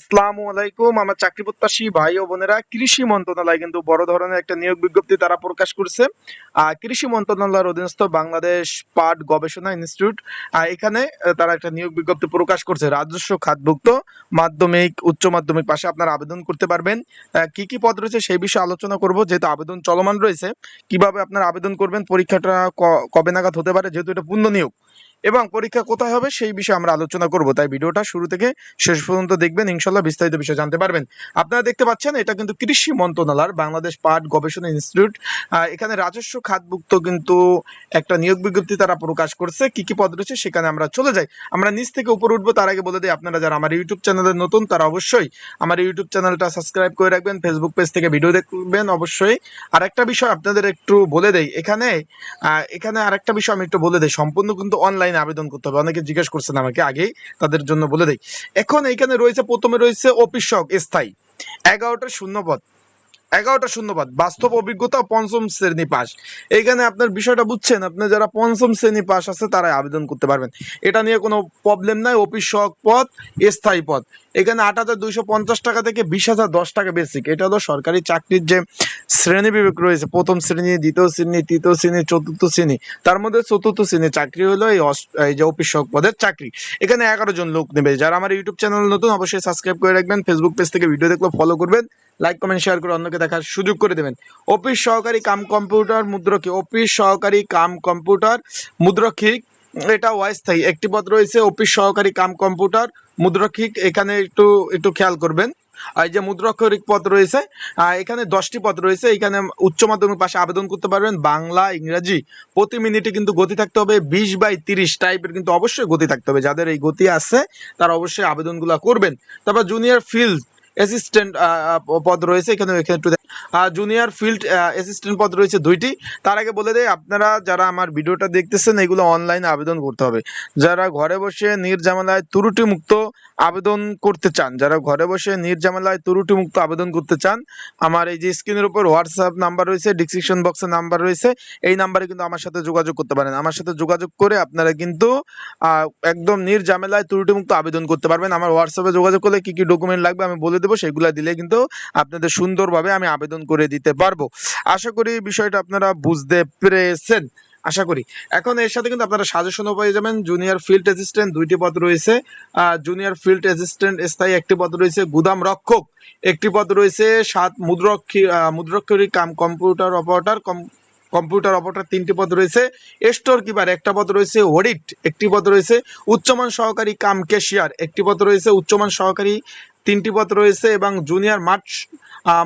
আসসালামু আলাইকুম। আমার চাকরি প্রত্যাশী ভাই ও বোনেরা, কৃষি মন্ত্রণালয় কিন্তু বড় ধরনের একটা নিয়োগ বিজ্ঞপ্তি তারা প্রকাশ করছে। কৃষি মন্ত্রণালয়ের অধীনস্থ বাংলাদেশ পাট গবেষণা ইনস্টিটিউট এখানে তারা একটা নিয়োগ বিজ্ঞপ্তি প্রকাশ করছে। রাজস্ব খাতভুক্ত মাধ্যমিক, উচ্চ মাধ্যমিক পাশে আপনারা আবেদন করতে পারবেন। কি কি পদ রয়েছে সেই বিষয়ে আলোচনা করব, যেহেতু আবেদন চলমান রয়েছে। কীভাবে আপনারা আবেদন করবেন, পরীক্ষাটা কবে নাগাদ হতে পারে, যেহেতু এটা পূর্ণ নিয়োগ। এবং পরীক্ষা কোথায় হবে সেই বিষয়ে আমরা আলোচনা করব। তাই ভিডিওটা শুরু থেকে শেষ পর্যন্ত দেখবেন। ইনশাল্লাহ বিস্তারিত বিষয় জানতে পারবেন। আপনারা দেখতে পাচ্ছেন, এটা কিন্তু কৃষি মন্ত্রণালয়, বাংলাদেশ পাট গবেষণা ইনস্টিটিউট। এখানে রাজস্ব খাতভুক্ত কিন্তু একটা নিয়োগ বিজ্ঞপ্তি তারা প্রকাশ করছে। কি কি পদ রয়েছে সেখানে আমরা চলে যাই। আমরা নিচ থেকে উপরে উঠবো, তার আগে বলে দিই, আপনারা যারা আমার ইউটিউব চ্যানেলে নতুন, তারা অবশ্যই আমার ইউটিউব চ্যানেলটা সাবস্ক্রাইব করে রাখবেন, ফেসবুক পেজ থেকে ভিডিও দেখবেন অবশ্যই। আর একটা বিষয় আপনাদের একটু বলে দেই, এখানে এখানে আরেকটা বিষয় আমি একটু বলে দেই, সম্পূর্ণ কিন্তু অনলাইনে আবেদন করতে হবে। অনেকে জিজ্ঞেস করছেন আমাকে আগেই, তাদের জন্য বলে দেই। এখন এইখানে রয়েছে, প্রথমে রয়েছে অফিস অফিসক স্থায়ী। এগারোটা শূন্য পদ এগারোটা শূন্যপদ। বাস্তব অভিজ্ঞতা পঞ্চম শ্রেণি পাস এইখানে আপনার বিষয়টা বুঝছেন, আপনি যারা পঞ্চম শ্রেণি পাস আছে তারা আবেদন করতে পারবেন। এটা নিয়ে কোনো প্রবলেম নাই অফিস সহক পদ, স্থায়ী পদ। এখানে আট হাজার দুইশো পঞ্চাশ টাকা থেকে বিশ হাজার দশ টাকা বেসিক এটা হলো সরকারি চাকরির যে শ্রেণি বিবেক রয়েছে, প্রথম শ্রেণি, দ্বিতীয় শ্রেণি, তৃতীয় শ্রেণি, চতুর্থ শ্রেণি। তার মধ্যে চতুর্থ শ্রেণির চাকরি হলো এই এই যে অফিস সহক পদের চাকরি। এখানে এগারো জন লোক নেবে। যারা আমার ইউটিউব চ্যানেল নতুন, অবশ্যই সাবস্ক্রাইব করে রাখবেন। ফেসবুক পেজ থেকে ভিডিও দেখলে ফলো করবেন। লাইক কমেন্ট শেয়ার করে অন্যকে দেখার সুযোগ করে দেবেন। অফিস সহকারী কাম কম্পিউটার মুদ্রকি। অফিস সহকারী কাম কম্পিউটার মুদ্রক্ষিক এটা অস্থায়ী। একটি পদ রয়েছে অফিস সহকারী কাম কম্পিউটার মুদ্রক্ষিক এখানে একটু একটু খেয়াল করবেন। আর যে মুদ্রাক্ষরিক পদ রয়েছে এখানে দশটি পদ রয়েছে। এখানে উচ্চ মাধ্যমিক পাশে আবেদন করতে পারবেন। বাংলা, ইংরাজি প্রতি মিনিটে কিন্তু গতি থাকতে হবে বিশ বাই তিরিশ টাইপের কিন্তু অবশ্যই গতি থাকতে হবে। যাদের এই গতি আছে, তারা অবশ্যই আবেদনগুলো করবেন। তারপর জুনিয়র ফিল্ড অ্যাসিস্ট্যান্ট পদ রয়েছে এখানে এখানে একটু জুনিয়র ফিল্ড অ্যাসিস্ট্যান্ট পদ রয়েছে দুইটি। তার আগে বলে দেয় আপনারা যারা আমার ভিডিওটা দেখতেছেন, এগুলো অনলাইনে আবেদন করতে হবে। যারা ঘরে বসে নির্ঝামেলায় ত্রুটি মুক্ত আবেদন করতে চান, যারা ঘরে বসে নির্ঝামেলায় ত্রুটি মুক্ত আবেদন করতে চান, আমার এই যে স্ক্রিনের উপর হোয়াটসঅ্যাপ নাম্বার রয়েছে ডিসক্রিপশন বক্সে নাম্বার রয়েছে, এই নাম্বারে কিন্তু আমার সাথে যোগাযোগ করতে পারেন। আমার সাথে যোগাযোগ করে আপনারা কিন্তু একদম নির্ঝামেলায় ত্রুটি মুক্ত আবেদন করতে পারবেন। আমার হোয়াটসঅ্যাপে যোগাযোগ করলে কি কি ডকুমেন্ট লাগবে আমি বলে দেবো, সেগুলো দিলে কিন্তু আপনাদের সুন্দরভাবে আমি আবেদন করে দিতে পারব। আশা করি বিষয়টা আপনারা বুঝতে পেরেছেন। আশা করি। এখন এর সাথে কিন্তু আপনারা সাজেশনও পেয়ে যাবেন। জুনিয়র ফিল্ড অ্যাসিস্ট্যান্ট দুইটি পদ রয়েছে। জুনিয়র ফিল্ড অ্যাসিস্ট্যান্ট স্থায়ী একটি পদ রয়েছে, গুদাম রক্ষক। একটি পদ রয়েছে, সাত মুদ্রক্ষী মুদ্রক্ষরী কাম কম্পিউটার অপারেটর, কম, কম্পিউটার অপারেটর তিনটি পদ রয়েছে। স্টোর কিপার একটা পদ রয়েছে অডিট একটি পদ রয়েছে। উচ্চমান সহকারী কাম ক্যাশিয়ার একটি পদ রয়েছে, উচ্চমান সহকারী তিনটি পদ রয়েছে এবং জুনিয়র মাঠ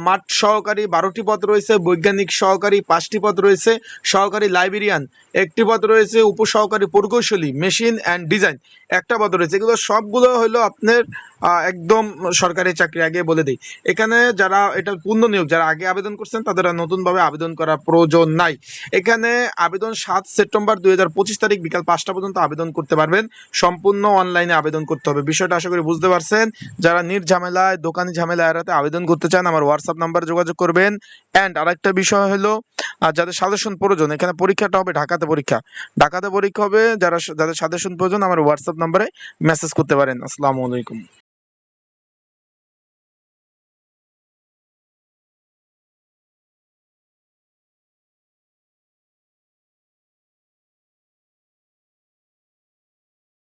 মাঠ সহকারী বারোটি পদ রয়েছে, বৈজ্ঞানিক সহকারী পাঁচটি পদ রয়েছে, সহকারী লাইব্রেরিয়ান একটি পদ রয়েছে, উপসহকারী প্রকৌশলী, মেশিন অ্যান্ড ডিজাইন একটা পদ রয়েছে। এগুলো সবগুলো হলো আপনার একদম সরকারি চাকরি, আগে বলে দিই। এখানে যারা এটা পূর্ণ নিয়োগ, যারা আগে আবেদন করছেন, তাদের নতুনভাবে আবেদন করার প্রয়োজন নাই। এখানে আবেদন সাত সেপ্টেম্বর দুই হাজার পঁচিশ তারিখ বিকাল পাঁচটা পর্যন্ত আবেদন করতে পারবেন। সম্পূর্ণ অনলাইনে আবেদন করতে হবে। বিষয়টা আশা করি বুঝতে পারছেন। যারা নির্ঝামেলায়, দোকানি ঝামেলা এড়াতে আবেদন করতে চান, আমার হোয়াটসঅ্যাপ নাম্বার যোগাযোগ করবেন। অ্যান্ড আরেকটা বিষয় হলো যাদের সাজেশন প্রয়োজন, এখানে পরীক্ষাটা হবে ঢাকাতে পরীক্ষা। ঢাকাতে পরীক্ষা হবে, যারা, যাদের সাজেশন প্রয়োজন, আমার হোয়াটসঅ্যাপ নাম্বারে মেসেজ করতে পারেন। আসসালামু আলাইকুম।